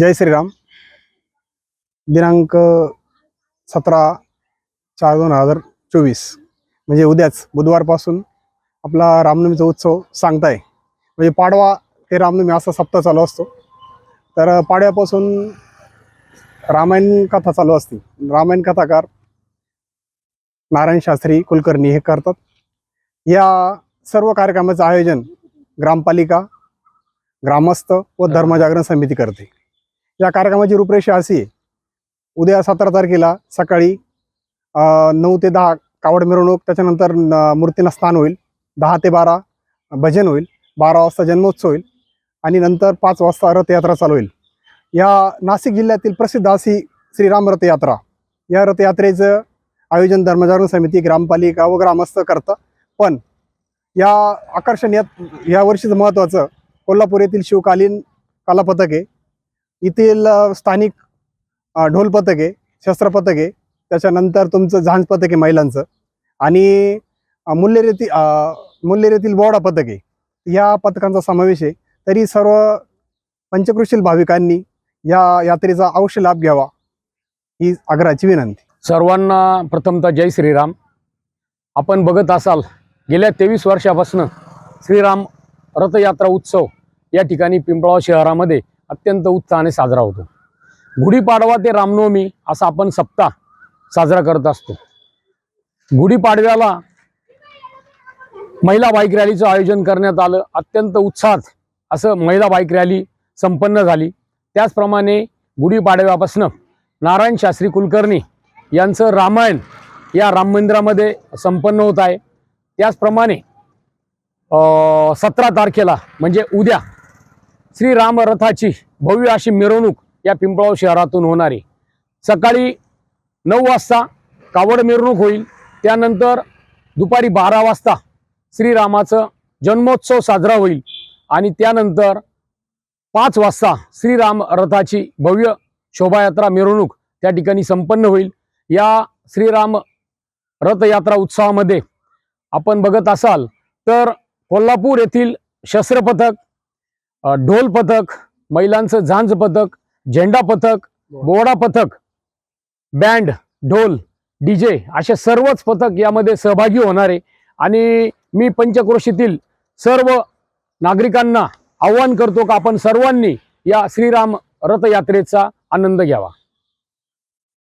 जय श्रीराम. दिनांक सतरा चार दोन हजार चोवीस. म्हणजे उद्याच बुधवारपासून आपला रामनवमीचा उत्सव सांगताय. म्हणजे पाडवा ते रामनवमी असा सप्ताह चालू असतो. तर पाडव्यापासून रामायण कथा चालू असते. रामायण कथाकार नारायण शास्त्री कुलकर्णी हे करतात. या सर्व कार्यक्रमाचं आयोजन ग्रामपालिका ग्रामस्थ व धर्मजागरण समिती करते. या कार्यक्रमाची रूपरेषा अशी आहे. उद्या सतरा तारखेला सकाळी नऊ ते दहा कावड मिरवणूक त्याच्यानंतर न- मूर्तींना स्थान होईल. दहा ते बारा भजन होईल. बारा वाजता जन्मोत्सव होईल. आणि नंतर पाच वाजता रथयात्रा चालू होईल. या नाशिक जिल्ह्यातील प्रसिद्ध अशी श्रीराम रथयात्रा. या रथयात्रेचं आयोजन धर्मजागरण समिती ग्रामपालिका व ग्रामस्थ करतं. पण या आकर्षण यात या वर्षीचं महत्त्वाचं कोल्हापूर येथील शिवकालीन कलापथक आहे. येथील स्थानिक ढोल पथके शस्त्रपथके शस्त्र त्याच्यानंतर तुमचं झांज पथके महिलांचं. आणि मूल्यरेती मूल्यरेतील बोवाडा पथके या पथकांचा समावेश आहे. तरी सर्व पंचकृशील भाविकांनी या यात्रेचा अवश्य लाभ घ्यावा ही आग्रहाची विनंती. सर्वांना प्रथमतः जय श्रीराम. आपण बघत असाल गेल्या तेवीस वर्षापासून श्रीराम रथयात्रा उत्सव या ठिकाणी पिंपळाव शहरामध्ये अत्यंत उत्साहाने साजरा होतो. गुढीपाडवा ते रामनवमी असा आपण सप्ताह साजरा करत असतो. गुढीपाडव्याला महिला बाईक रॅलीचं आयोजन करण्यात आलं. अत्यंत उत्साहात असं महिला बाईक रॅली संपन्न झाली. त्याचप्रमाणे गुढीपाडव्यापासनं नारायण शास्त्री कुलकर्णी यांचं रामायण या राम मंदिरामध्ये संपन्न होत आहे. त्याचप्रमाणे सतरा तारखेला म्हणजे उद्या श्रीरामरथाची भव्य अशी मिरवणूक या पिंपळाव शहरातून होणार आहे. सकाळी नऊ वाजता कावड मिरवणूक होईल. त्यानंतर दुपारी बारा वाजता श्रीरामाचं जन्मोत्सव साजरा होईल. आणि त्यानंतर पाच वाजता श्रीराम रथाची भव्य शोभायात्रा मिरवणूक त्या ठिकाणी संपन्न होईल. या श्रीराम रथयात्रा उत्सवामध्ये आपण बघत असाल तर कोल्हापूर येथील शस्त्रपथक ढोल पथक महिलांचं झांज पथक झेंडा पथक बोडा पथक बँड ढोल डीजे असे सर्वच पथक यामध्ये सहभागी होणार. आहे आणि मी पंचक्रोशीतील सर्व नागरिकांना आव्हान करतो का आपण सर्वांनी या श्रीराम रथयात्रेचा आनंद घ्यावा.